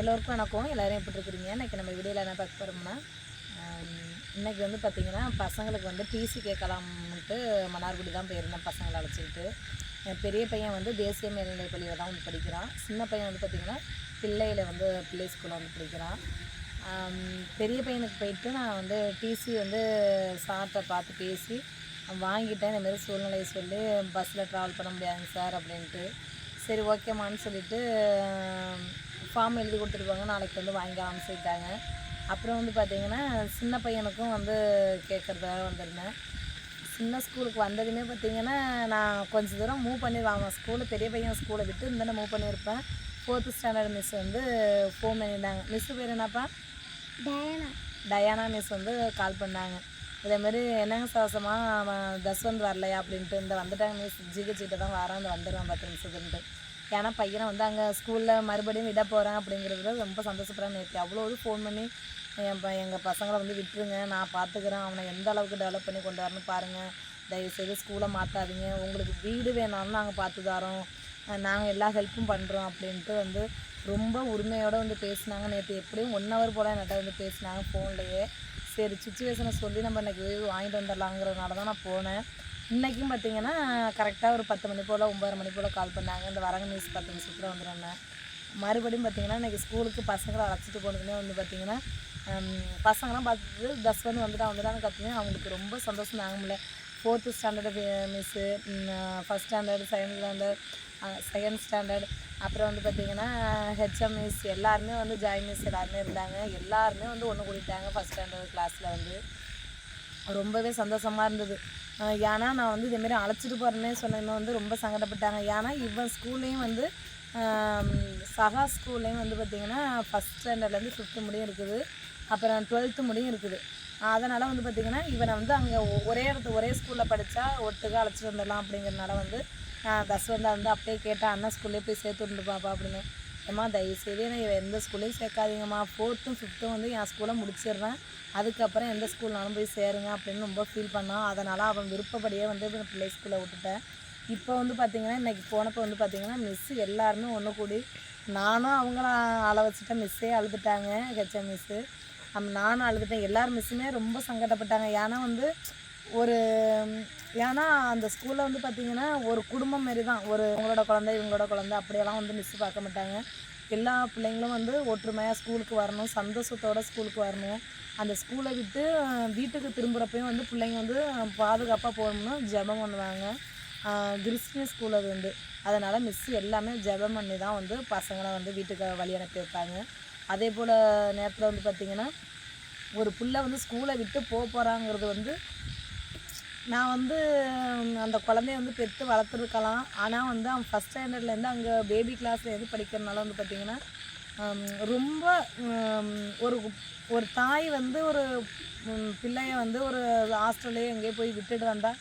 எல்லோருக்கும் வணக்கம். எல்லோரும் எப்படி இருக்கிறீங்க? இன்றைக்கி நம்ம வீடியோவில் என்ன பார்க்க போகிறோம்னா இன்றைக்கி வந்து பார்த்திங்கன்னா பசங்களுக்கு வந்து டிசி கேட்கலாம்னுட்டு மன்னார்குடி தான் போயிருந்தேன் பசங்களை அழைச்சிக்கிட்டு. என் பெரிய பையன் வந்து தேசிய மேல்நிலைப் பள்ளியில் தான் வந்து படிக்கிறான். சின்ன பையன் வந்து பார்த்திங்கன்னா பிள்ளையில் வந்து பிள்ளை ஸ்கூலில் வந்து படிக்கிறான். பெரிய பையனுக்கு போயிட்டு நான் வந்து டிசி வந்து சார்கிட்ட பார்த்து பேசி வாங்கிட்டேன். இந்தமாரி சூழ்நிலையை சொல்லி பஸ்ஸில் ட்ராவல் பண்ண முடியாதுங்க சார் அப்படின்ட்டு. சரி ஓகேம்மான்னு சொல்லிவிட்டு ஃபார்ம் எழுதி கொடுத்துருப்பாங்க. நாளைக்கு வந்து வாங்கிக்கலாம்னு சொல்லிட்டாங்க அப்புறம் வந்து பார்த்திங்கன்னா சின்ன பையனுக்கும் வந்து கேட்குறதாக வந்திருந்தேன். சின்ன ஸ்கூலுக்கு வந்ததுமே பார்த்தீங்கன்னா நான் கொஞ்சம் தூரம் மூவ் பண்ணிடுவேன் அவன் ஸ்கூலு பெரிய பையன் ஸ்கூலை விட்டு இந்த மூவ் பண்ணியிருப்பேன். ஃபோர்த்து ஸ்டாண்டர்ட் மிஸ் வந்து ஃபோன் பண்ணியிருந்தாங்க மிஸ்ஸு பேர் என்னப்பா? டயனா. டயானா மிஸ் வந்து கால் பண்ணாங்க. இதேமாரி என்னங்க சவசமாக அவன் தஸ்வந்த் வரலையா அப்படின்ட்டு இந்த வந்துட்டாங்க மிஸ் ஜிஹெச்சிட்ட தான் வரான் இந்த வந்துடுவான் பத்து நிமிஷத்துன்ட்டு ஏன்னா பையனை வந்து அங்கே ஸ்கூலில் மறுபடியும் விட போகிறேன் அப்படிங்கிறதுல ரொம்ப சந்தோஷப்படுறேன் நேற்று அவ்வளோ இது ஃபோன் பண்ணி என் ப எங்கள் பசங்களை வந்து விட்டுருங்க நான் பார்த்துக்கிறேன் அவனை எந்த அளவுக்கு டெவலப் பண்ணி கொண்டு வரணும் பாருங்கள் தயவுசெய்து ஸ்கூலை மாற்றாதீங்க உங்களுக்கு வீடு வேணாலும் நாங்கள் பார்த்து தரோம். நாங்கள் எல்லா ஹெல்ப்பும் பண்ணுறோம் அப்படின்ட்டு வந்து ரொம்ப உரிமையோடு வந்து பேசினாங்க. நேற்று எப்படியும் ஒன் ஹவர் போல் என்கிட்ட வந்து பேசினாங்க ஃபோன்லேயே சரி சுச்சுவேஷனை சொல்லி நம்ம இன்றைக்கி வாங்கிட்டு வந்துடலாங்கிறதுனால தான் நான் போனேன். இன்றைக்கும் பார்த்தீங்கன்னா கரெக்டாக ஒரு பத்து மணி போல் ஒம்பது மணி போல் கால் பண்ணாங்க. இந்த வரங்க நியூஸ் பத்து நிமிஷத்தில் வந்துடுறேன் மறுபடியும் பார்த்தீங்கன்னா இன்றைக்கி ஸ்கூலுக்கு பசங்களை அழைச்சிட்டு போனதுமே வந்து பார்த்தீங்கன்னா பசங்களாம் பார்த்துட்டு தஸ் வந்து வந்துட்டா வந்துட்டான்னு கற்றுமே அவங்களுக்கு ரொம்ப சந்தோஷம். தாங்க முடியல fourth standard miss first standard second standard second standard அப்புறம் வந்து பார்த்திங்கன்னா ஹெச்எம் மிஸ் எல்லாருமே வந்து ஜாய் மிஸ் எல்லாருமே இருந்தாங்க. எல்லாருமே வந்து ஒன்று கூட்டிட்டாங்க ஃபஸ்ட் ஸ்டாண்டர்ட் கிளாஸில் வந்து. ரொம்பவே சந்தோஷமாக இருந்தது. ஏன்னா நான் வந்து இதேமாரி அழைச்சிட்டு போகிறேன்னே சொன்னேன்னு வந்து ரொம்ப சங்கடப்பட்டாங்க. ஏன்னா இவன் ஸ்கூல்லேயும் வந்து சகா ஸ்கூல்லேயும் வந்து பார்த்திங்கன்னா ஃபஸ்ட் ஸ்டாண்டர்ட்லேருந்து ஃபிஃப்த்து முடியும் இருக்குது. அப்புறம் டுவெல்த்து முடியும் இருக்குது. அதனால் வந்து பார்த்திங்கன்னா இவனை வந்து அங்கே ஒரே இடத்து ஒரே ஸ்கூலில் படித்தா ஒட்டுக்காக அழைச்சிட்டு வந்துடலாம் அப்படிங்கிறனால வந்து நான் தஸ்வந்தா வந்து அப்படியே கேட்டேன் அண்ணன் ஸ்கூல்லே போய் சேர்த்து விட்டு பாப்பா அப்படின்னு. ஏம்மா தயவுசெய்து என்னை எந்த ஸ்கூல்லையும் சேர்க்காதீங்கம்மா. ஃபோர்த்தும் ஃபிஃப்த்தும் வந்து என் ஸ்கூலை முடிச்சிடுறேன். அதுக்கப்புறம் எந்த ஸ்கூல்னாலும் போய் சேருங்க அப்படின்னு ரொம்ப ஃபீல் பண்ணான். அதனால் அவன் விருப்பப்படியே வந்து பிள்ளை ஸ்கூலில் விட்டுட்டேன். இப்போ வந்து பார்த்திங்கன்னா இன்றைக்கி போனப்போ வந்து பார்த்திங்கன்னா மிஸ்ஸு எல்லாருமே ஒன்று கூடி நானும் அவங்கள அழ வச்சுட்டேன் மிஸ்ஸே அழுதுட்டாங்க ஹெச்எம் மிஸ்ஸு நானும் அழுதுட்டேன். எல்லார் மிஸ்ஸுமே ரொம்ப சங்கடப்பட்டாங்க. ஏன்னா வந்து ஒரு ஏன்னா அந்த ஸ்கூலில் வந்து பார்த்திங்கன்னா ஒரு குடும்பம் மாரி தான் ஒரு உங்களோட குழந்தை இவங்களோட குழந்தை அப்படியெல்லாம் வந்து மிஸ் பார்க்க மாட்டாங்க. எல்லா பிள்ளைங்களும் வந்து ஒற்றுமையாக ஸ்கூலுக்கு வரணும் சந்தோஷத்தோட ஸ்கூலுக்கு வரணும். அந்த ஸ்கூலை விட்டு வீட்டுக்கு திரும்புகிறப்பையும் வந்து பிள்ளைங்க வந்து பாதுகாப்பாக போகணும்னு ஜெபம் பண்ணுவாங்க. கிறிஸ்டின் ஸ்கூல் அது வந்து. அதனால் மிஸ் எல்லாமே ஜெபம் பண்ணி தான் வந்து பசங்களை வந்து வீட்டுக்கு வழி அனுப்பி வைப்பாங்க. அதே போல் நேரத்தில் வந்து பார்த்திங்கன்னா ஒரு பிள்ளை வந்து ஸ்கூலை விட்டு போக போகிறாங்கிறது வந்து நான் வந்து அந்த குழந்தைய வந்து பெற்று வளர்த்துருக்கலாம். ஆனால் வந்து அவன் ஃபஸ்ட் ஸ்டாண்டர்ட்லேருந்து அங்கே பேபி கிளாஸ்லேருந்து படிக்கிறனால வந்து பார்த்திங்கன்னா ரொம்ப ஒரு ஒரு தாய் வந்து ஒரு பிள்ளைய வந்து ஒரு ஹாஸ்டல்லையோ எங்கேயோ போய் விட்டுட்டு வந்தால்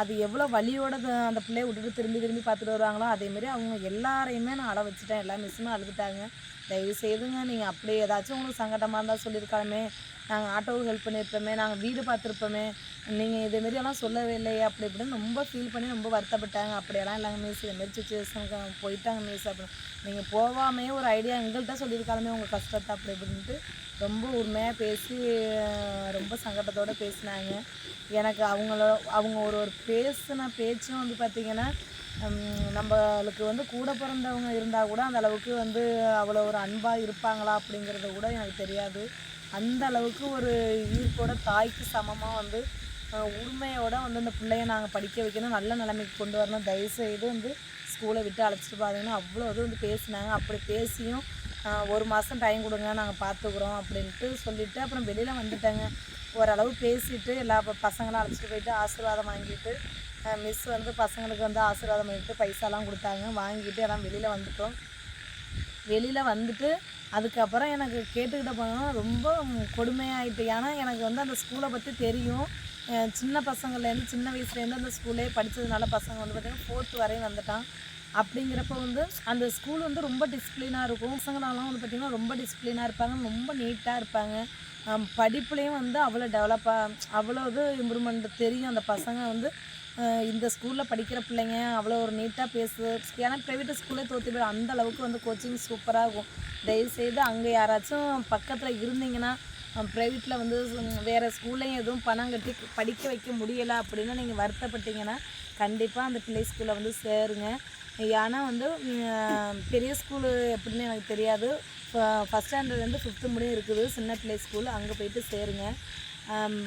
அது எவ்வளோ வழியோட அந்த பிள்ளைய விட்டுட்டு திரும்பி திரும்பி பார்த்துட்டு வருவாங்களோ அதேமாரி அவங்க எல்லாரையுமே நான் அழ வச்சுட்டேன். எல்லா மிஸ்ஸுமே அழுதுட்டாங்க. தயவு செய்துங்க நீங்கள் அப்படி ஏதாச்சும் உங்களுக்கு சங்கடமாக இருந்தால் சொல்லியிருக்காலுமே நாங்கள் ஆட்டோவுக்கு ஹெல்ப் பண்ணியிருப்போமே நாங்கள் வீடு பார்த்துருப்போமே நீங்கள் இதேமாரி எல்லாம் சொல்லவே இல்லையே அப்படி இப்படின்னு ரொம்ப ஃபீல் பண்ணி ரொம்ப வருத்தப்பட்டாங்க. அப்படியெல்லாம் இல்லைங்க மிஸ் இதுமாரி சுச்சுவேஷனுக்கு போயிட்டாங்க மிஸ் அப்படின்னு. நீங்கள் போகாமே ஒரு ஐடியா எங்கள்கிட்ட சொல்லியிருக்காலுமே உங்கள் கஷ்டத்தை அப்படி இப்படின்ட்டு ரொம்ப உண்மையாக பேசி ரொம்ப சங்கடத்தோடு பேசினாங்க. எனக்கு அவங்கள அவங்க ஒரு ஒரு பேசின பேச்சும் வந்து பார்த்திங்கன்னா நம்மளுக்கு வந்து கூட பிறந்தவங்க இருந்தால் கூட அந்த அளவுக்கு வந்து அவ்வளோ ஒரு அன்பாக இருப்பாங்களா அப்படிங்கிறது கூட எனக்கு தெரியாது. அந்த அளவுக்கு ஒரு ஈர்ப்போட தாய்க்கு சமமாக வந்து உண்மையோட வந்து அந்த பிள்ளைய நாங்கள் படிக்க வைக்கணும் நல்ல நிலைமைக்கு கொண்டு வரணும். தயவுசெய்து வந்து ஸ்கூலை விட்டு அழைச்சிட்டு பாருங்கன்னு அவ்வளோ இது வந்து பேசினாங்க. அப்படி பேசியும் ஒரு மாதம் டைம் கொடுங்க நாங்கள் பார்த்துக்குறோம் அப்படின்ட்டு சொல்லிவிட்டு அப்புறம் வெளியில் வந்துட்டாங்க. ஓரளவு பேசிவிட்டு எல்லா ப- பசங்களும் அழைச்சிட்டு போயிட்டு ஆசீர்வாதம் வாங்கிட்டு மிஸ் வந்து பசங்களுக்கு வந்து ஆசீர்வாதம் பண்ணிட்டு பைசாலாம் கொடுத்தாங்க. வாங்கிட்டு எல்லாம் வெளியில் வந்துட்டோம். வெளியில் வந்துட்டு அதுக்கப்புறம் எனக்கு கேட்டுக்கிட்ட போனோம் ரொம்ப கொடுமையாயிட்டு ஏன்னா எனக்கு வந்து அந்த ஸ்கூலை பற்றி தெரியும். சின்ன பசங்கள்லேருந்து சின்ன வயசுலேருந்து அந்த ஸ்கூல்லே படித்ததுனால பசங்க வந்து பார்த்திங்கன்னா ஃபோர்த்து வரையும் வந்துட்டான். அப்படிங்கிறப்ப வந்து அந்த ஸ்கூல் வந்து ரொம்ப டிசிப்ளினாக இருக்கும். பசங்களாலாம் வந்து பார்த்திங்கன்னா ரொம்ப டிசிப்ளினாக இருப்பாங்க. ரொம்ப நீட்டாக இருப்பாங்க. படிப்புலேயும் வந்து அவ்வளோ டெவலப்பாக அவ்வளோ இது இம்ப்ரூவ்மெண்ட் தெரியும். அந்த பசங்க வந்து இந்த ஸ்கூலில் படிக்கிற பிள்ளைங்க அவ்வளோ ஒரு நீட்டாக பேசு ஏன்னா ப்ரைவேட் ஸ்கூலே தோற்று போய் அந்த அளவுக்கு வந்து கோச்சிங் சூப்பராக இருக்கும். தயவுசெய்து அங்கே யாராச்சும் பக்கத்தில் இருந்தீங்கன்னா ப்ரைவேட்டில் வந்து வேறு ஸ்கூல்லையும் எதுவும் பணம் கட்டி படிக்க வைக்க முடியலை அப்படின்னு நீங்கள் வருத்தப்பட்டீங்கன்னா கண்டிப்பாக அந்த பிள்ளை ஸ்கூலில் வந்து சேருங்க. ஏன்னா வந்து பெரிய ஸ்கூலு எப்படின்னு எனக்கு தெரியாது. ஃபஸ்ட் ஸ்டாண்டர்ட்லேருந்து ஃபிஃப்த்து முடியும் இருக்குது. சின்ன பிள்ளை ஸ்கூல் அங்கே போயிட்டு சேருங்க.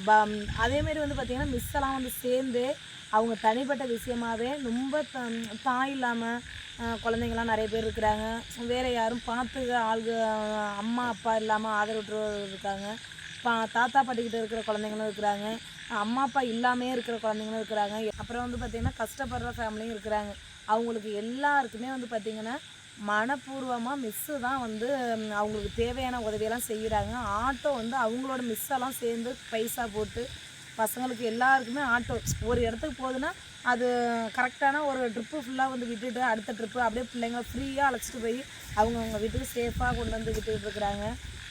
ப- அதேமாரி வந்து பார்த்திங்கன்னா மிஸ் எல்லாம் வந்து சேர்ந்து அவங்க தனிப்பட்ட விஷயமாவே ரொம்ப த- தாய் இல்லாமல் குழந்தைங்களாம் நிறைய பேர் இருக்கிறாங்க. வேறு யாரும் பார்த்துக்க ஆளுங்க அம்மா அப்பா இல்லாமல் ஆதரவுற்றோர் இருக்காங்க. பா தாத்தா பாட்டிக்கிட்ட இருக்கிற குழந்தைங்களும் இருக்கிறாங்க. அம்மா அப்பா இல்லாமே இருக்கிற குழந்தைங்களும் இருக்கிறாங்க. அப்புறம் வந்து பார்த்திங்கன்னா கஷ்டப்படுற ஃபேமிலியும் இருக்கிறாங்க. அவங்களுக்கு எல்லாருக்குமே வந்து பார்த்திங்கன்னா மனப்பூர்வமாக மிஸ்ஸு தான் வந்து அவங்களுக்கு தேவையான உதவியெல்லாம் செய்கிறாங்க ஆட்டோ வந்து அவங்களோட மிஸ்ஸெல்லாம் சேர்ந்து பைசா போட்டு பசங்களுக்கு எல்லாருக்குமே ஆட்டோ ஒரு இடத்துக்கு போகுதுன்னா அது கரெக்டான ஒரு ட்ரிப்பு ஃபுல்லாக வந்து விட்டுட்டு அடுத்த ட்ரிப்பு அப்படியே பிள்ளைங்க ஃப்ரீயாக அழைச்சிட்டு போய் அவங்கவுங்க வீட்டுக்கு சேஃபாக கொண்டு வந்து விட்டுட்டு இருக்கிறாங்க.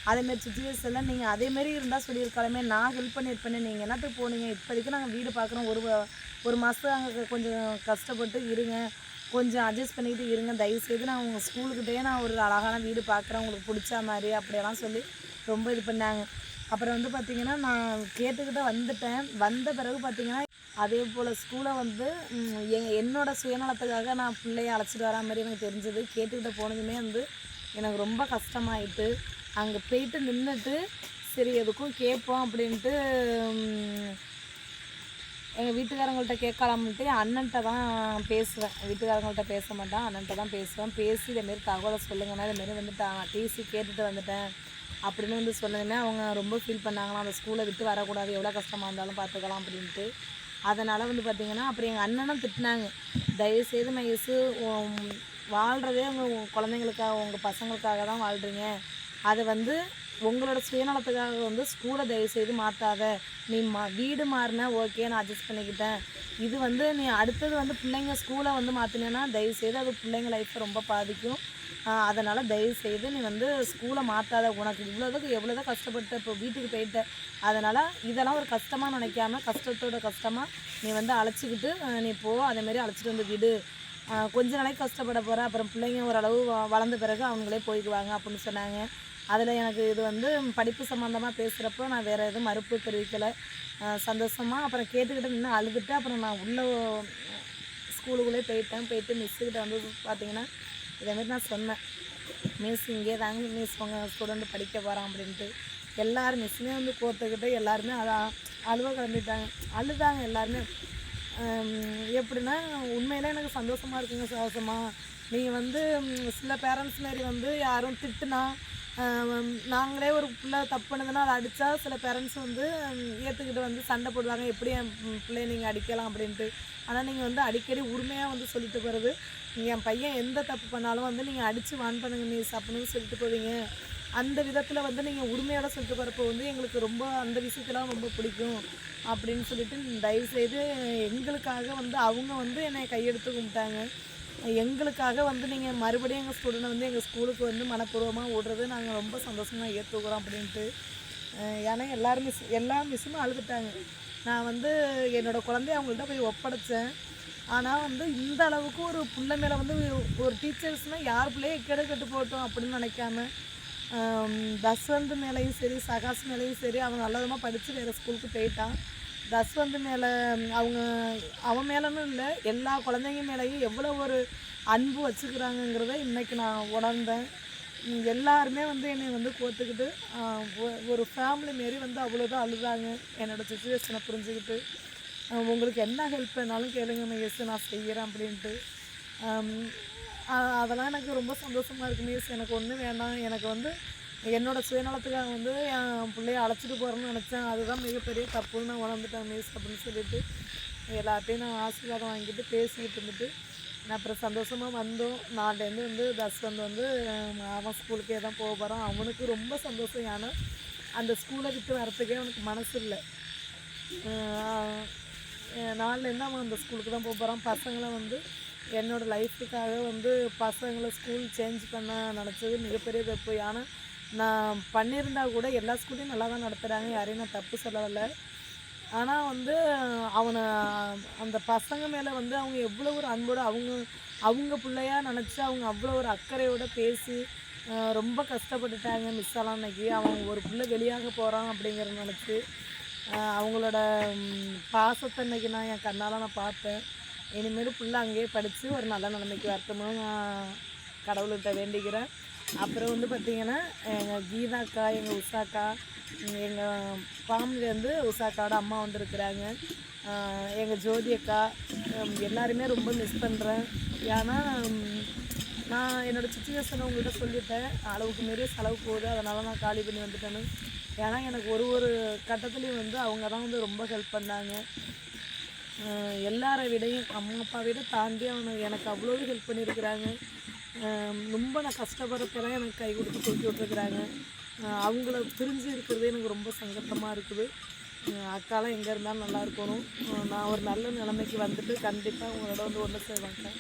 அதேமாரி சுச்சுவேஷனில் நீங்கள் அதேமாரி இருந்தால் சொல்லியிருக்காலுமே நான் ஹெல்ப் பண்ணியிருப்பேன் நீங்கள் என்னத்துக்கு போனீங்க? இப்போதைக்கு நாங்கள் வீடு பார்க்குறோம். ஒரு ஒரு மாதம் அங்கே கொஞ்சம் கஷ்டப்பட்டு இருங்க. கொஞ்சம் அட்ஜஸ்ட் பண்ணிக்கிட்டு இருங்க. தயவுசெய்து நான் உங்கள் ஸ்கூலுக்கிட்டே நான் ஒரு அழகான வீடு பார்க்குறேன். உங்களுக்கு பிடிச்ச மாதிரி அப்படியெல்லாம் சொல்லி ரொம்ப இது பண்ணாங்க. அப்புறம் வந்து பார்த்திங்கன்னா நான் கேட்டுக்கிட்டு வந்துட்டேன். வந்த பிறகு பார்த்திங்கன்னா அதே போல் ஸ்கூலை வந்து ம், எ- சுயநலத்துக்காக நான் பிள்ளைய அழைச்சிட்டு வரா மாதிரி எனக்கு தெரிஞ்சது. கேட்டுக்கிட்ட போனதுமே வந்து எனக்கு ரொம்ப கஷ்டமாயிட்டு அங்கே போயிட்டு நின்றுட்டு சரி எதுக்கும் கேட்போம் அப்படின்ட்டு எங்கள் வீட்டுக்காரங்கள்ட்ட கேட்கலாம்ட்டு அண்ணன்ட்ட தான் பேசுவேன். வீட்டுக்காரங்கள்ட்ட பேச மாட்டேன் அண்ணன்ட்ட தான் பேசுவேன். பேசி இதேமாரி தகவலை சொல்லுங்கண்ணா இதுமாரி வந்துட்டு டிசி கேட்டுட்டு வந்துட்டேன் அப்படின்னு வந்து சொன்னதுமே அவங்க ரொம்ப ஃபீல் பண்ணாங்களாம். அந்த ஸ்கூலை விட்டு வரக்கூடாது எவ்வளோ கஷ்டமாக இருந்தாலும் பார்த்துக்கலாம் அப்படின்ட்டு. அதனால் வந்து பார்த்திங்கன்னா அப்புறம் எங்கள் அண்ணனும் திட்டினாங்க. தயவுசெய்து மகேஷு வாழ்கிறதே உங்கள் குழந்தைங்களுக்காக உங்கள் பசங்களுக்காக தான் வாழ்கிறீங்க அதை வந்து உங்களோட சுயநலத்துக்காக வந்து ஸ்கூலை தயவு செய்து மாற்றாத நீ மா வீடு மாறின ஓகே நான் அட்ஜஸ்ட் பண்ணிக்கிட்டேன். இது வந்து நீ அடுத்தது வந்து பிள்ளைங்க ஸ்கூலை வந்து மாற்றினேன்னா தயவு செய்து அது பிள்ளைங்க லைஃப்பை ரொம்ப பாதிக்கும். அதனால் தயவு செய்து நீ வந்து ஸ்கூலை மாற்றாத உனக்கு இவ்வளோதுக்கு எவ்வளோதான் கஷ்டப்பட்ட இப்போ வீட்டுக்கு போயிட்ட. அதனால் இதெல்லாம் ஒரு கஷ்டமாக நினைக்காம கஷ்டத்தோட கஷ்டமாக நீ வந்து அழைச்சிக்கிட்டு நீ போ. அதேமாரி அழைச்சிட்டு வந்து விடு. கொஞ்ச நாளைக்கு கஷ்டப்பட போகிற அப்புறம் பிள்ளைங்க ஓரளவு வளர்ந்த பிறகு அவங்களே போய்க்குவாங்க அப்படின்னு சொன்னாங்க. அதில் எனக்கு இது வந்து படிப்பு சம்மந்தமாக பேசுகிறப்போ நான் வேறு எதுவும் மறுப்பு தெரிவிக்கலை. சந்தோஷமாக அப்புறம் கேட்டுக்கிட்டு நின்று அழுதுட்டு அப்புறம் நான் உள்ளே ஸ்கூலுக்குள்ளே போயிட்டேன். போயிட்டு மிஸ்ஸுக்கிட்ட வந்து பார்த்தீங்கன்னா இதேமாரி நான் சொன்னேன். மிஸ் இங்கே தாங்க மிஸ் உங்கள் ஸ்டூடெண்ட் படிக்க போகிறான் அப்படின்ட்டு. எல்லாரும் மிஸ்ஸுமே வந்து கோர்த்துக்கிட்டு எல்லாருமே அதான் அழுவ கிளம்பிட்டாங்க. அழுதாங்க எல்லாருமே. எப்படின்னா உண்மையிலே எனக்கு சந்தோஷமாக இருக்குங்க சந்தோஷமாக நீங்கள் வந்து சில பேரண்ட்ஸ் மாரி வந்து யாரும் திட்டுனா நாங்களே ஒரு பிள்ளை தப்பு பண்ணுதுன்னா அதை அடித்தா சில பேரண்ட்ஸ் வந்து ஏற்றுக்கிட்டு வந்து சண்டை போடுவாங்க. எப்படி என் பிள்ளைய நீங்கள் அடிக்கலாம் அப்படின்ட்டு. ஆனால் நீங்கள் வந்து அடிக்கடி உரிமையாக வந்து சொல்லிட்டு போகிறது என் பையன் எந்த தப்பு பண்ணாலும் வந்து நீங்கள் அடித்து வான் பண்ணுங்க மிஸ் அப்படின்னு சொல்லிட்டு போவீங்க. அந்த விதத்தில் வந்து நீங்கள் உரிமையோட சொல்லிட்டு போகிறப்போ வந்து எங்களுக்கு ரொம்ப அந்த விஷயத்தெல்லாம் ரொம்ப பிடிக்கும் அப்படின்னு சொல்லிட்டு தயவுசெய்து எங்களுக்காக வந்து அவங்க வந்து என்னை கையெடுத்து கும்பிட்டாங்க. எங்களுக்காக வந்து நீங்கள் மறுபடியும் எங்கள் ஸ்டூடெண்ட் வந்து எங்கள் ஸ்கூலுக்கு வந்து மனப்பூர்வமாக விடுறது நாங்கள் ரொம்ப சந்தோஷமாக ஏற்றுக்கிறோம் அப்படின்ட்டு ஏன்னா எல்லாரும் மிஸ் எல்லா மிஸ்ஸுமே அழுதுட்டாங்க. நான் வந்து என்னோட குழந்தைய அவங்கள்ட்ட போய் ஒப்படைச்சேன். ஆனால் வந்து இந்த அளவுக்கு ஒரு பிள்ளை மேலே வந்து ஒரு டீச்சர்ஸ்னால் யார் பிள்ளையே கெடு கெட்டு போகட்டும் அப்படின்னு நினைக்காம தஸ்வந்த் மேலேயும் சரி சகாஸ் மேலேயும் சரி அவன் நல்லவிதமாக படித்து வேறு ஸ்கூலுக்கு போயிட்டான். தஸ்வந்த் மேலே அவங்க அவன் மேலேனும் இல்லை எல்லா குழந்தைங்க மேலேயும் எவ்வளோ ஒரு அன்பு வச்சுக்கிறாங்கங்கிறத இன்றைக்கி நான் உணர்ந்தேன். எல்லாருமே வந்து என்னை வந்து கோத்துக்கிட்டு ஒரு ஃபேமிலி மாரி வந்து அவ்வளோதான் அழுதாங்க என்னோடய சுச்சுவேஷனை புரிஞ்சுக்கிட்டு. உங்களுக்கு என்ன ஹெல்ப் வேணாலும் கேளுங்க மிஸ் நான் செய்கிறேன் அப்படின்ட்டு. அதெல்லாம் எனக்கு ரொம்ப சந்தோஷமாக இருக்கு மிஸ் எனக்கு ஒன்றும் வேண்டாம். எனக்கு வந்து என்னோட சுயநலத்துக்காக வந்து என் பிள்ளைய அழைச்சிட்டு போகிறேன்னு நினச்சேன். அதுதான் மிகப்பெரிய தப்புன்னு நான் உணர்ந்துட்டேன் மிஸ் அப்படின்னு சொல்லிட்டு. எல்லாத்தையும் நான் ஆசீர்வாதம் வாங்கிட்டு பேசிக்கிட்டு இருந்துட்டு நான் அப்புறம் சந்தோஷமாக வந்தோம். நாளைலேருந்து வந்து தஸ்வந்த் வந்து அவன் ஸ்கூலுக்கே தான் போக போகிறான் அவனுக்கு ரொம்ப சந்தோஷம். ஏன்னா அந்த ஸ்கூலை விட்டு வரத்துக்கே அவனுக்கு மனசு இல்லை. நாளிலேருந்து அவன் அந்த ஸ்கூலுக்கு தான் போக போகிறான் பசங்களை வந்து என்னோடய லைஃபுக்காக வந்து பசங்களை ஸ்கூல் சேஞ்ச் பண்ண நினச்சது மிகப்பெரிய தப்பு. ஏன்னா நான் பண்ணியிருந்தா கூட எல்லா ஸ்கூல்லையும் நல்லா தான் நடத்துகிறாங்க யாரையும் நான் தப்பு சொல்லலை ஆனால் வந்து அவனை அந்த பசங்க மேலே வந்து அவங்க எவ்வளோ ஒரு அன்போடு அவங்க அவங்க பிள்ளையாக நினச்சி அவங்க அவ்வளோ ஒரு அக்கறையோடு பேசி ரொம்ப கஷ்டப்பட்டுட்டாங்க மிஸ் எல்லாம் அன்னைக்கு. அவன் ஒரு பிள்ளை வெளியாக போகிறான் அப்படிங்கிறத நினச்சி அவங்களோட பாசத்தை இன்னைக்கு நான் என் கண்ணால் நான் பார்த்தேன். இனிமேல் பிள்ளை அங்கேயே படித்து ஒரு நல்ல நிலைமைக்கு வரட்டும்னு நான் கடவுள்கிட்ட வேண்டிக்கிறேன். அப்புறம் வந்து பார்த்திங்கன்னா எங்கள் கீதாக்கா எங்கள் உஷாக்கா எங்கள் ஃபேமிலியிலேருந்து உஷாக்காவோட அம்மா வந்திருக்கிறாங்க. எங்கள் ஜோதி அக்கா எல்லாருமே ரொம்ப மிஸ் பண்ணுறேன் ஏன்னா நான் என்னோடய சுச்சுவேஷனை உங்கள்கிட்ட சொல்லிட்டேன். அளவுக்கு மீறி செலவு போகுது. அதனால் நான் காலி பண்ணி வந்துட்டேன்னு. ஏன்னா எனக்கு ஒரு ஒரு கட்டத்துலேயும் வந்து அவங்க தான் வந்து ரொம்ப ஹெல்ப் பண்ணாங்க. ஆஹ் எல்லாரை விடையும் அம்மா அப்பா விட தாண்டி அவங்க எனக்கு அவ்வளோ ஹெல்ப் பண்ணியிருக்கிறாங்க. ரொம்ப நான் கஷ்டப்படுறப்பெல்லாம் எனக்கு கை கொடுத்து தூக்கி விட்டுருக்குறாங்க. அவங்கள பிரிஞ்சு இருக்கிறது எனக்கு ரொம்ப சங்கட்டமாக இருக்குது. அக்காலாம் எங்கே இருந்தாலும் நல்லா இருக்கணும். நான் ஒரு நல்ல நிலைமைக்கு வந்துட்டு கண்டிப்பாக உங்களோட வந்து ஒன்று செய்வாங்க